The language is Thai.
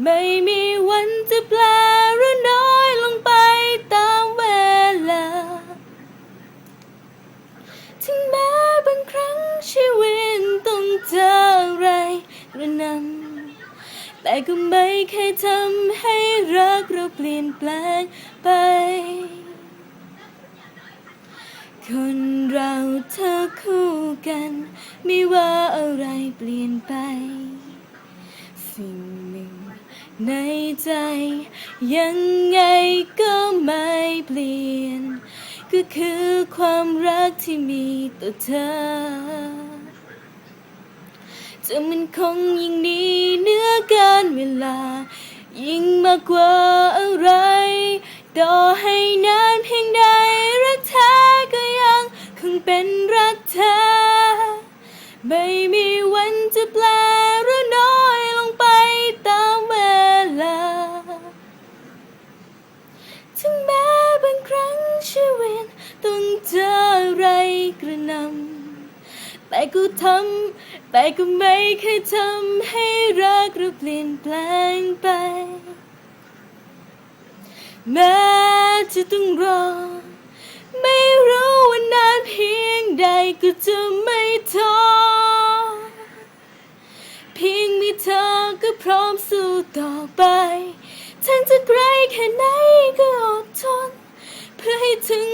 ไม่มีวันจะแปลหรือน้อยลงไปตามเวลา ถึงแม้บางครั้งชีวิตต้องเจออะไรกระหนำแต่ก็ไม่เคยทำให้รักเราเปลี่ยนแปลงไป คนเราเธอคู่กัน ไม่ว่าอะไรเปลี่ยนไป สิ่ง ในใจ ยังไงก็ไม่เปลี่ยน ก็คือความรักที่มีต่อเธอจะมันคงยิ่งดีเนื้อเกินเวลา ยิ่งมากกว่าอะไร ต่อให้นานเพียงใดรักแท้ก็ยังคงเป็นรักเธอ ไม่มีวันจะแปลหรื นำแต่ก็ทำแต่ก็ไม่เคยทำให้รักเราเปลี่ยนแปลงไป แม้จะต้องรอ ไม่รู้ว่านานเพียงใดก็จะไม่ท้อเพียงมีเธอก็พร้อมสู้ต่อไปถึงจะไกลแค่ไหนก็อดทน เพื่อให้ถึง